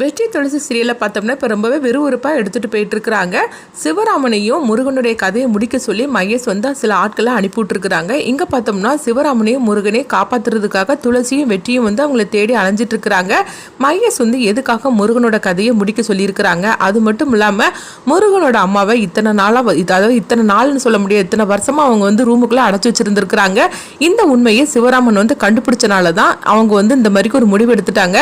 வெற்றி துளசி சீரியலில் பார்த்தோம்னா இப்போ ரொம்பவே விறுவிறுப்பாக எடுத்துகிட்டு போயிட்டு இருக்கிறாங்க சிவராமனையும் முருகனுடைய கதையை முடிக்க சொல்லி மகேஷ் வந்து சில ஆட்களை அனுப்பிவிட்டுருக்குறாங்க. இங்கே பார்த்தோம்னா சிவராமனையும் முருகனையும் காப்பாற்றுறதுக்காக துளசியும் வெற்றியும் வந்து அவங்கள தேடி அலைஞ்சிட்டு இருக்கிறாங்க மகேஷ் வந்து எதுக்காக முருகனோட கதையை முடிக்க சொல்லியிருக்கிறாங்க? அது மட்டும் இல்லாமல் முருகனோட அம்மாவை இத்தனை நாளாக அதாவது இத்தனை நாள்னு சொல்ல முடியாது. இத்தனை வருஷமாக அவங்க வந்து ரூமுக்குள்ளே அடைச்சி வச்சிருந்துருக்குறாங்க. இந்த உண்மையை சிவராமன் வந்து கண்டுபிடிச்சனால தான் அவங்க வந்து இந்த மாதிரிக்கு ஒரு முடிவு எடுத்துட்டாங்க.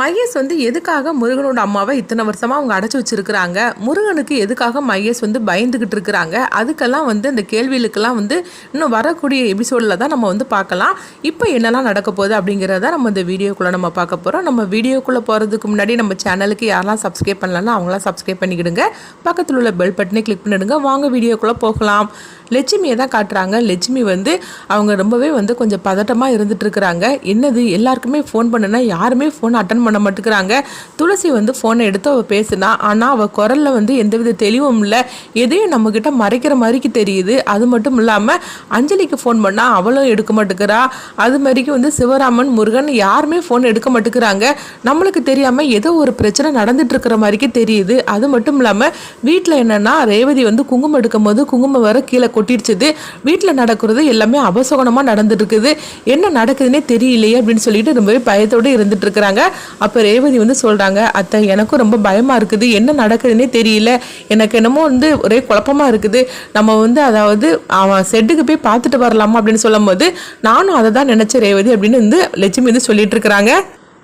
மகேஷ் வந்து எதுக்காக முருகனோட அம்மாவை இத்தனை வருஷமாக அவங்க அடைச்சி வச்சுருக்கிறாங்க? முருகனுக்கு எதுக்காக மகேஷ் வந்து பயந்துக்கிட்டு இருக்கிறாங்க? அதுக்கெல்லாம் வந்து இந்த கேள்விகளுக்கெல்லாம் வந்து இன்னும் வரக்கூடிய எபிசோடில் தான் நம்ம வந்து பார்க்கலாம். இப்போ என்னெல்லாம் நடக்க போகுது அப்படிங்கிறத நம்ம இந்த வீடியோக்குள்ளே நம்ம பார்க்க போகிறோம் நம்ம வீடியோக்குள்ளே போகிறதுக்கு முன்னாடி நம்ம சேனலுக்கு யாரெல்லாம் சப்ஸ்கிரைப் பண்ணலன்னா அவங்களாம் சப்ஸ்கிரைப் பண்ணிக்கிடுங்க. பக்கத்தில் உள்ள பெல் பட்டனை கிளிக் பண்ணிடுங்க. வாங்க வீடியோக்குள்ளே போகலாம். லட்சுமியை தான் காட்டுறாங்க. லட்சுமி வந்து அவங்க ரொம்பவே வந்து கொஞ்சம் பதட்டமாக இருந்துட்டுருக்குறாங்க என்னது? எல்லாருக்குமே ஃபோன் பண்ணுனா யாருமே ஃபோன் அட்டன் பண்ண மாட்டேங்கிறாங்க. துளசி வந்து ஃபோனை எடுத்து அவள் பேசுனா ஆனால் அவள் குரலில் வந்து எந்தவித தெளிவும் இல்லை. எதையும் நம்மக்கிட்ட மறைக்கிற மாதிரிக்கு தெரியுது. அது மட்டும் இல்லாமல் அஞ்சலிக்கு ஃபோன் பண்ணால் அவளும் எடுக்க மாட்டேங்கிறா. அது மாதிரிக்கு வந்து சிவராமன் முருகன் யாருமே ஃபோன் எடுக்க மாட்டேங்கிறாங்க. நம்மளுக்கு தெரியாமல் ஏதோ ஒரு பிரச்சனை நடந்துட்டு இருக்கிற மாதிரிக்கு தெரியுது. அது மட்டும் இல்லாமல் வீட்டில் என்னென்னா ரேவதி வந்து குங்குமம் எடுக்கும் போது குங்குமம் வர கீழே கொட்டிடுச்சுது. வீட்டில் நடக்கிறது எல்லாமே அபசகுணமாக நடந்துட்டு இருக்குது என்ன நடக்குதுன்னே தெரியலையே அப்படின்னு சொல்லிட்டு ரொம்பவே பயத்தோடு இருந்துட்டு இருக்கிறாங்க அப்போ ரேவதி வந்து சொல்கிறாங்க அத்தை எனக்கும் ரொம்ப பயமாக இருக்குது. என்ன நடக்குதுன்னே தெரியல. எனக்கு என்னமோ வந்து ஒரே குழப்பமா இருக்குது. நம்ம வந்து அதாவது அவன் செட்டுக்கு போய் பார்த்துட்டு வரலாமா? அப்படின்னு சொல்லும்போது நானும் அதை தான் நினச்சேன் ரேவதி அப்படின்னு வந்து லட்சுமி வந்து சொல்லிட்டு இருக்கிறாங்க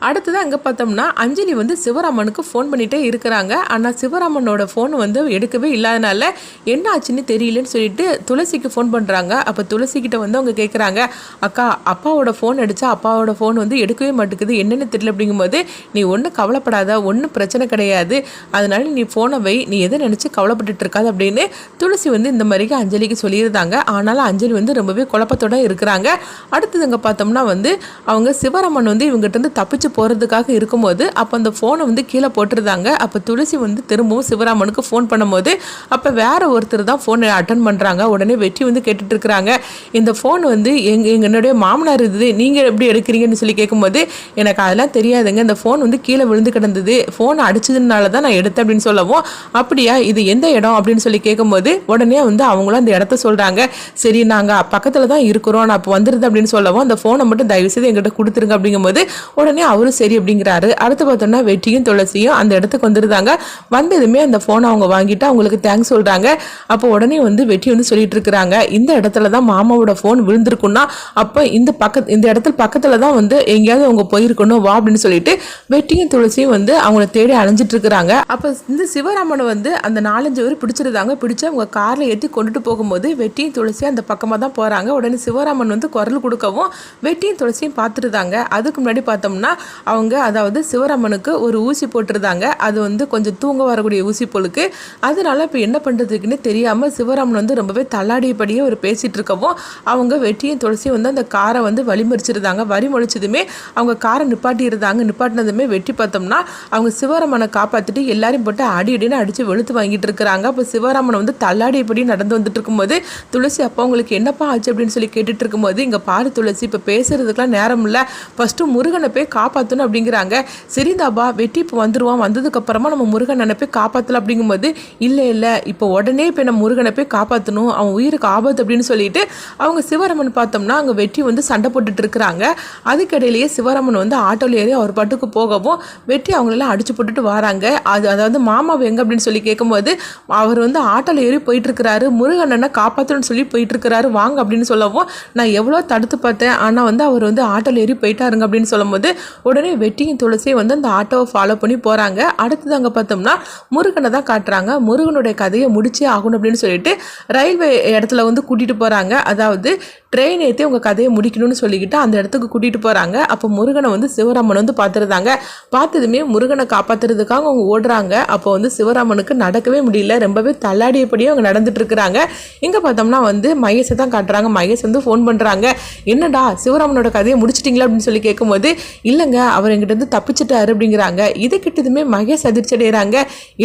அடுத்தது அங்கே பார்த்தோம்னா அஞ்சலி வந்து சிவராமனுக்கு ஃபோன் பண்ணிகிட்டே இருக்கிறாங்க. ஆனால் சிவராமனோட ஃபோன் வந்து எடுக்கவே இல்லாதனால என்ன ஆச்சுன்னு தெரியலன்னு சொல்லிட்டு துளசிக்கு ஃபோன் பண்ணுறாங்க அப்போ துளசிக்கிட்ட வந்து அவங்க கேட்குறாங்க அக்கா அப்பாவோட ஃபோன் அடித்தா அப்பாவோட ஃபோன் வந்து எடுக்கவே மாட்டேங்குது. என்னென்னு தெரியல அப்படிங்கும்போது நீ ஒன்றும் கவலைப்படாத ஒன்றும் பிரச்சனை கிடையாது. அதனால நீ ஃபோனை வை. நீ எதை நினச்சி கவலைப்பட்டுட்டு இருக்காது அப்படின்னு துளசி வந்து இந்த மாதிரிக்கு அஞ்சலிக்கு சொல்லியிருந்தாங்க. ஆனாலும் அஞ்சலி வந்து ரொம்பவே குழப்பத்தோடு இருக்கிறாங்க. அடுத்தது அங்கே பார்த்தோம்னா வந்து அவங்க சிவராமன் வந்து இவங்ககிட்ட இருந்து தப்பிச்சு போகிறதுக்காக இருக்கும்போது அப்போ அந்த ஃபோனை வந்து கீழே போட்டிருந்தாங்க. அப்போ துளசி வந்து திரும்பவும் சிவராமனுக்கு ஃபோன் பண்ணும்போது அப்போ வேற ஒருத்தர் தான் ஃபோனை அட்டன் பண்ணுறாங்க உடனே வெற்றி வந்து கேட்டுட்ருக்குறாங்க. இந்த ஃபோன் வந்து எங் என்னுடைய மாமனார் இருந்தது நீங்கள் எப்படி எடுக்கிறீங்கன்னு சொல்லி கேட்கும்போது எனக்கு அதெல்லாம் தெரியாதுங்க. இந்த ஃபோன் வந்து கீழே விழுந்து கிடந்தது. ஃபோன் அடிச்சதுனால தான் நான் எடுத்தேன் அப்படின்னு சொல்லவும் அப்படியா இது எந்த இடம்? அப்படின்னு சொல்லி கேட்கும்போது உடனே வந்து அவங்களும் அந்த இடத்த சொல்கிறாங்க சரி நாங்கள் பக்கத்தில் தான் இருக்கிறோம். நான் இப்போ வந்துருது அப்படின்னு சொல்லவும் அந்த ஃபோனை மட்டும் தயவு செய்து எங்கிட்ட கொடுத்துருங்க அப்படிங்கும்போது உடனே அவரும் சரி அப்படிங்கிறாரு. அடுத்து பார்த்தோம்னா வெற்றியும் துளசியும் அந்த இடத்துக்கு வந்துருந்தாங்க. வந்ததுமே அந்த ஃபோனை அவங்க வாங்கிட்டு அவங்களுக்கு தேங்க்ஸ் சொல்கிறாங்க அப்போ உடனே வந்து வெற்றி வந்து சொல்லிட்டு இருக்கிறாங்க. இந்த இடத்துல தான் மாமாவோட ஃபோன் விழுந்திருக்குன்னா அப்போ இந்த பக்க இந்த இடத்துல பக்கத்தில் தான் வந்து எங்கேயாவது அவங்க போயிருக்கணும் வா அப்படின்னு சொல்லிட்டு வெற்றியும் துளசியும் வந்து அவங்கள தேடி அலைஞ்சிட்டு இருக்கிறாங்க. அப்போ இந்த சிவராமனை வந்து அந்த நாலஞ்சு பேர் பிடிச்சிருந்தாங்க. பிடிச்சி அவங்க காரில் ஏற்றி கொண்டுட்டு போகும்போது வெட்டியும் துளசியும் அந்த பக்கமாக தான் போகிறாங்க உடனே சிவராமன் வந்து குரல் கொடுக்கவும் வெட்டியும் துளசியும் பார்த்துருந்தாங்க அதுக்கு முன்னாடி பார்த்தோம்னா அவங்க அதாவது சிவராமனுக்கு ஒரு ஊசி போட்டிருந்தாங்க. அது வந்து கொஞ்சம் தூங்க வரக்கூடிய ஊசி போலுக்கு. அதனால இப்போ என்ன பண்ணுறதுக்குன்னு தெரியாமல் சிவராமன் வந்து ரொம்பவே தள்ளாடியபடியே ஒரு பேசிகிட்டு இருக்கவும் அவங்க வெட்டியும் துளசியும் வந்து அந்த காரை வந்து வழிமறிச்சிருந்தாங்க. வழிமொழிச்சதுமே அவங்க காரை நிப்பாட்டியிருந்தாங்க. நிப்பாட்டினதுமே வெட்டி பார்த்தோம்னா அவங்க சிவராமனை காப்பாற்றிட்டு எல்லாரையும் போட்டு அடி அடின்னு அடித்து வெளுத்து வாங்கிட்டு இருக்கிறாங்க அப்போ சிவராமனை வந்து தள்ளாடியபடி நடந்து வந்துட்டு இருக்கும்போது துளசி அப்போ அவங்களுக்கு என்னப்பா ஆச்சு அப்படின்னு சொல்லி கேட்டுட்டு இருக்கும்போது இங்கே பாரு துளசி இப்போ பேசுறதுக்கெலாம் நேரம் இல்லை ஃபஸ்ட்டு முருகனை போய் காப்பாற்றணும் அப்படிங்கிறாங்க. சரிந்தாபா வெட்டி இப்போ வந்துடுவான் வந்ததுக்கப்புறமா நம்ம முருகன் நினைப்பை காப்பாற்றலாம் அப்படிங்கும்போது இல்லை இல்லை இப்போ உடனே இப்போ நம்ம முருகனை போய் காப்பாற்றணும் அவன் உயிருக்கு ஆபத்து அப்படின்னு சொல்லிட்டு அவங்க சிவராமன் பார்த்தோம்னா அங்கே வெட்டி வந்து சண்டை போட்டுட்டு இருக்கிறாங்க. அதுக்கிடையிலேயே சிவராமன் வந்து ஆட்டோவில் ஏறி அவர் பாட்டுக்கு போகவும் வெட்டி அவங்களெல்லாம் அடிச்சு போட்டுட்டு வராங்க. அது அதாவது மாமாவை எங்க அப்படின்னு சொல்லி கேட்கும்போது அவர் வந்து ஆட்டோவில் ஏறி போயிட்டு இருக்கிறாரு. முருகண்ணனை காப்பாற்றணும்னு சொல்லி போயிட்டு இருக்கிறாரு. வாங்க அப்படின்னு சொல்லவும் நான் எவ்வளோ தடுத்து பார்த்தேன். ஆனால் வந்து அவர் வந்து ஆட்டோவில் ஏறி போயிட்டாருங்க அப்படின்னு சொல்லும்போது உடனே வெட்டியும் துளசியை வந்து அந்த ஆட்டோவை ஃபாலோ பண்ணி போகிறாங்க அடுத்தது அங்கே பார்த்தோம்னா முருகனை தான் காட்டுறாங்க. முருகனுடைய கதையை முடிச்சே ஆகணும் அப்படின்னு சொல்லிட்டு ரயில்வே இடத்துல வந்து கூட்டிகிட்டு போகிறாங்க அதாவது ட்ரெயின் ஏற்றி உங்கள் கதையை முடிக்கணும்னு சொல்லிக்கிட்டு அந்த இடத்துக்கு கூட்டிகிட்டு போகிறாங்க அப்போ முருகனை வந்து சிவராமன் வந்து பார்த்துருந்தாங்க. பார்த்ததுமே முருகனை காப்பாற்றுறதுக்காக அவங்க ஓடுறாங்க. அப்போ வந்து சிவராமனுக்கு நடக்கவே முடியல. ரொம்பவே தள்ளாடியபடியே அவங்க நடந்துட்டு இருக்கிறாங்க. இங்கே பார்த்தோம்னா வந்து மகேஷை தான் காட்டுறாங்க. மகேஷ் வந்து ஃபோன் பண்ணுறாங்க என்னடா சிவராமனோட கதையை முடிச்சிட்டிங்களா? அப்படின்னு சொல்லி கேட்கும்போது இல்லைங்க அவர் எங்கிட்ட வந்து தப்பிச்சிட்டாரு அப்படிங்கிறாங்க. இதை கிட்டதுமே மகேஷ் அதிர்ச்சி அடைகிறாங்க.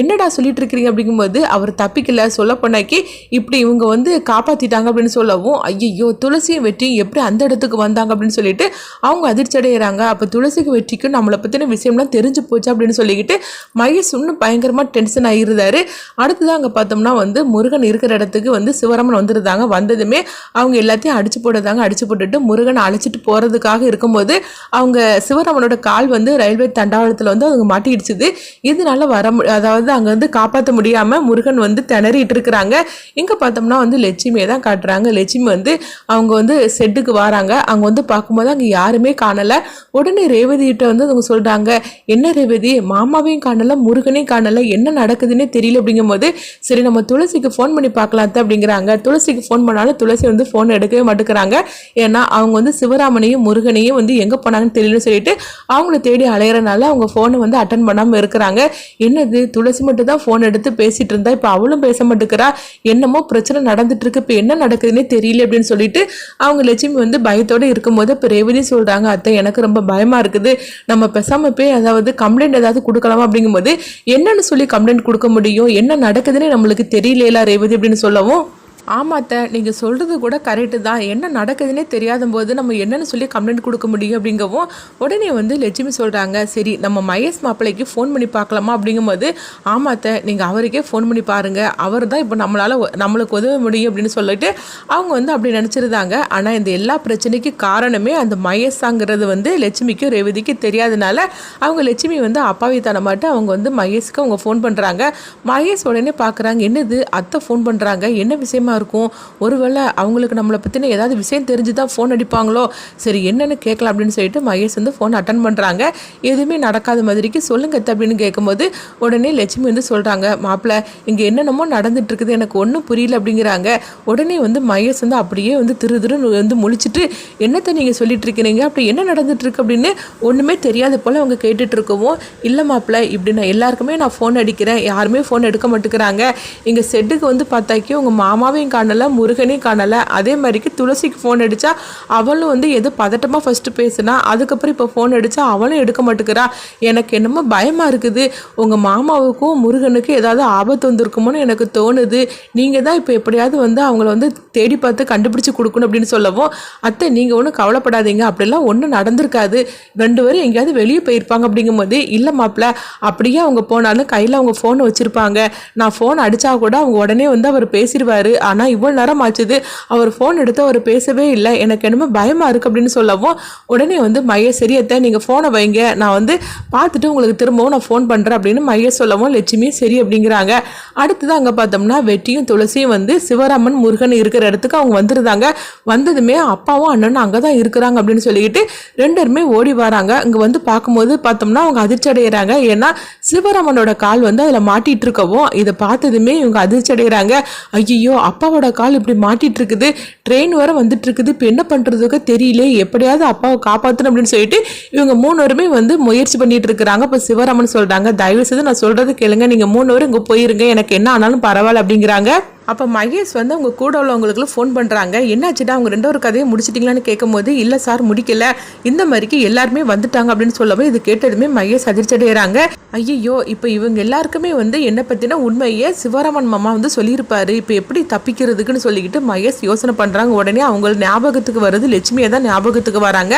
என்னடா சொல்லிட்டு இருக்கிறீங்க? அப்படிங்கும்போது அவர் தப்பிக்கல. சொல்ல போனாக்கி இப்படி இவங்க வந்து காப்பாற்றிட்டாங்க அப்படின்னு சொல்லவும் ஐயோ துளசியும் வெற்றியும் எப்படி அந்த இடத்துக்கு வந்தாங்க அப்படின்னு சொல்லிட்டு அவங்க அதிர்ச்சி அடைகிறாங்க அப்போ துளசிக்கு வெற்றிக்கும் நம்மளை பற்றின விஷயம்லாம் தெரிஞ்சு போச்சு அப்படின்னு சொல்லிக்கிட்டு மகேஷ் இன்னும் பயங்கரமாக டென்ஷன் ஆகிருந்தாரு அடுத்ததான் அங்கே பார்த்தோம்னா வந்து முருகன் இருக்கிற இடத்துக்கு வந்து சிவராமன் வந்துருந்தாங்க. வந்ததுமே அவங்க எல்லாத்தையும் அடிச்சு போடுறதாங்க அடிச்சு போட்டுட்டு முருகனை அழைச்சிட்டு போகிறதுக்காக இருக்கும்போது அவங்க சிவராமனோட கால் வந்து ரயில்வே தண்டாவளத்தில் வந்து அவங்க மாட்டிடுச்சுது இதனால வர அதாவது அங்கே வந்து காப்பாற்ற முடியாமல் முருகன் வந்து திணறிட்டு இருக்கிறாங்க. இங்கே பார்த்தோம்னா வந்து லட்சுமியை தான் காட்டுறாங்க. லட்சுமி வந்து அவங்க வந்து செட்டுக்கு வராங்க. அங்கே வந்து பார்க்கும்போது அங்கே யாருமே காணலை. உடனே ரேவதிகிட்ட வந்து அவங்க சொல்கிறாங்க என்ன ரேவதி? மாமாவையும் காணலை முருகனையும் காணலை. என்ன நடக்குதுன்னே தெரியல. அப்படிங்கும்போது சரி நம்ம துளசிக்கு ஃபோன் பண்ணி பார்க்கலாம் அப்படிங்கிறாங்க. துளசிக்கு ஃபோன் பண்ணாலும் துளசி வந்து ஃபோன் எடுக்கவே மாட்டேங்கிறாங்க. ஏன்னா அவங்க வந்து சிவராமனையும் முருகனையும் வந்து எங்கே போனாங்கன்னு தெரியலன்னு சொல்லிட்டு அவங்கள தேடி அலையிறனால அவங்க ஃபோனை வந்து அட்டன் பண்ணாமல் இருக்கிறாங்க. என்னது? துளசி மட்டும் தான் ஃபோன் எடுத்து பேசிகிட்டு இருந்தா இப்போ அவளும் பேச மாட்டேங்கிறா. என்னமோ பிரச்சனை நடந்துட்டு இருக்கு. இப்போ என்ன நடக்குதுன்னே தெரியல அப்படின்னு சொல்லிட்டு அவங்க லட்சுமி வந்து பயத்தோட இருக்கும்போது இப்போ ரேவதி சொல்கிறாங்க அத்தை எனக்கு ரொம்ப பயமா இருக்குது. நம்ம பேசாம போய் அதாவது கம்ப்ளைண்ட் ஏதாவது கொடுக்கலாமா? அப்படிங்கும்போது என்னன்னு சொல்லி கம்ப்ளைண்ட் கொடுக்க முடியும்? என்ன நடக்குதுன்னு நம்மளுக்கு தெரியல ரேவதி அப்படின்னு சொல்லவும் ஆமாத்த நீங்கள் சொல்கிறது கூட கரெக்டு தான். என்ன நடக்குதுன்னே தெரியாத போது நம்ம என்னன்னு சொல்லி கம்ப்ளைண்ட் கொடுக்க முடியும் அப்படிங்கவும் உடனே வந்து லட்சுமி சொல்கிறாங்க சரி நம்ம மகேஷ் மாப்பிள்ளைக்கு ஃபோன் பண்ணி பார்க்கலாமா அப்படிங்கும்போது ஆமாத்த நீங்கள் அவருக்கே ஃபோன் பண்ணி பாருங்கள் அவர் தான் இப்போ நம்மளால் நம்மளுக்கு உதவ முடியும் அப்படின்னு சொல்லிட்டு அவங்க வந்து அப்படி நினச்சிருந்தாங்க. ஆனால் இந்த எல்லா பிரச்சனைக்கும் காரணமே அந்த மகேஷாங்கிறது வந்து லட்சுமிக்கும் ரேவதிக்கும் தெரியாதனால அவங்க லட்சுமி வந்து அப்பாவித்தனமாட்டு அவங்க வந்து மகேஷுக்கு அவங்க ஃபோன் பண்ணுறாங்க மகேஷ் உடனே பார்க்குறாங்க என்னது அத்தை ஃபோன் பண்ணுறாங்க என்ன விஷயமா இருக்கும். ஒருவேளை அவங்களுக்கு நம்மளை பற்றின ஏதாவது விஷயம் தெரிஞ்சு தான் ஃபோன் அடிப்பாங்களோ? சரி என்னென்னு கேட்கலாம் அப்படின்னு சொல்லிட்டு மகேஷ் வந்து ஃபோன் அட்டன் பண்ணுறாங்க எதுவுமே நடக்காத மாதிரிக்கு சொல்லுங்க அப்படின்னு கேட்கும்போது உடனே லட்சுமி வந்து சொல்கிறாங்க மாப்பிள்ளை இங்கே என்னென்னமோ நடந்துட்டு இருக்குது எனக்கு ஒன்றும் புரியல அப்படிங்கிறாங்க. உடனே வந்து மகேஷ் வந்து அப்படியே வந்து திரு திருன்னு வந்து முழிச்சிட்டு என்னத்தை நீங்கள் சொல்லிட்டு இருக்கிறீங்க அப்படி என்ன நடந்துட்டு இருக்கு அப்படின்னு ஒன்றுமே தெரியாத போல் அவங்க கேட்டுட்டு இருக்கவும் இல்லை மாப்பிள்ள இப்படி நான் எல்லாருக்குமே நான் ஃபோன் அடிக்கிறேன். யாருமே ஃபோன் எடுக்க மாட்டேங்கிறாங்க. இங்கே செட்டுக்கு வந்து பார்த்தாக்கி உங்கள் மாமாவையும் காணலை முருகனையும் காணலை. அதே மாதிரிக்கு துளசிக்கு ஃபோன் அடித்தா அவளும் வந்து எது பதட்டமாக ஃபஸ்ட்டு பேசுனா அதுக்கப்புறம் இப்போ ஃபோன் அடித்தா அவளும் எடுக்க மாட்டேங்கிறா. எனக்கு என்னமோ பயமாக இருக்குது. உங்கள் மாமாவுக்கும் முருகனுக்கும் ஏதாவது ஆபத்து வந்திருக்குமோன்னு எனக்கு தோணுது. நீங்கள் தான் இப்போ எப்படியாவது வந்து அவங்கள வந்து தேடி பார்த்து கண்டுபிடிச்சு கொடுக்கணும் அப்படின்னு சொல்லவும் அத்தை நீங்கள் ஒன்றும் கவலைப்படாதீங்க. அப்படிலாம் ஒன்றும் நடந்திருக்காது. ரெண்டு பேரும் எங்கேயாவது வெளியே போயிருப்பாங்க அப்படிங்கும்போது இல்லை மாப்பிள்ள அப்படியே அவங்க போனாலும் கையில் அவங்க ஃபோனை வச்சுருப்பாங்க. நான் ஃபோன் அடித்தா கூட அவங்க உடனே வந்து அவர் பேசிடுவார். ஆனால் இவ்வளோ நேரம் ஆச்சுது. அவர் ஃபோன் எடுத்து அவர் பேசவே இல்லை. எனக்கு என்னமோ பயமாக இருக்குது அப்படின்னு சொல்லவும் உடனே வந்து மைய சரியத்தை நீங்கள் ஃபோனை வைங்க. நான் வந்து பார்த்துட்டு உங்களுக்கு திரும்பவும் நான் ஃபோன் பண்ணுறேன் அப்படின்னு மைய சொல்லவும் லட்சுமி சரி அப்படிங்கிறாங்க. அடுத்தது அங்கே பார்த்தோம்னா வெற்றியும் துளசியும் வந்து சிவராமன் முருகன் இருக்கிற இடத்துக்கு அவங்க வந்துருந்தாங்க. வந்ததுமே அப்பாவும் அண்ணனும் அங்கே தான் இருக்கிறாங்க அப்படின்னு சொல்லிக்கிட்டு ரெண்டருமே ஓடி வராங்க. இங்கே வந்து பார்க்கும்போது பார்த்தோம்னா அவங்க அதிர்ச்சி அடைகிறாங்க ஏன்னா சிவராமனோட கால் வந்து அதில் மாட்டிகிட்டு இருக்கவும் இதை பார்த்ததுமே இவங்க அதிர்ச்சி அடைகிறாங்க ஐயோ அப்பாவோட கால் இப்படி மாட்டிகிட்டு இருக்குது. ட்ரெயின் வர வந்துட்டு இருக்குது. இப்போ என்ன பண்ணுறதுக்கு தெரியல எப்படியாவது அப்பாவை காப்பாற்றணும் அப்படின்னு சொல்லிட்டு இவங்க மூணுவருமே வந்து முயற்சி பண்ணிட்டு இருக்கிறாங்க. இப்போ சிவராமன் சொல்கிறாங்க தயவு செய்து நான் சொல்கிறது கேளுங்க. நீங்கள் மூணு பேரும் இங்கே போயிருங்க. எனக்கு என்ன ஆனாலும் பரவாயில்ல அப்படிங்கிறாங்க. அப்போ மகேஷ் வந்து அவங்க கூட உள்ளவங்களுக்கு ஃபோன் பண்ணுறாங்க என்னாச்சுடா அவங்க ரெண்டோ ஒரு கதையை முடிச்சிட்டிங்களான்னு கேட்கும்போது இல்லை சார் முடிக்கல. இந்த மாதிரிக்கு எல்லாருமே வந்துட்டாங்க அப்படின்னு சொல்லவும் இது கேட்டதுமே மகேஷ் அதிர்ச்சடைகிறாங்க ஐயோ இப்போ இவங்க எல்லாருக்குமே வந்து என்னை பற்றின உண்மையை சிவராமன் மாமா வந்து சொல்லியிருப்பாரு. இப்போ எப்படி தப்பிக்கிறதுக்குன்னு சொல்லிக்கிட்டு மகேஷ் யோசனை பண்ணுறாங்க உடனே அவங்க ஞாபகத்துக்கு வருது லட்சுமியை தான் ஞாபகத்துக்கு வராங்க.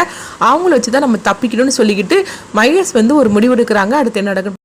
அவங்கள வச்சு தான் நம்ம தப்பிக்கணும்னு சொல்லிக்கிட்டு மகேஷ் வந்து ஒரு முடிவெடுக்கிறாங்க. அடுத்து என்ன நடக்கும்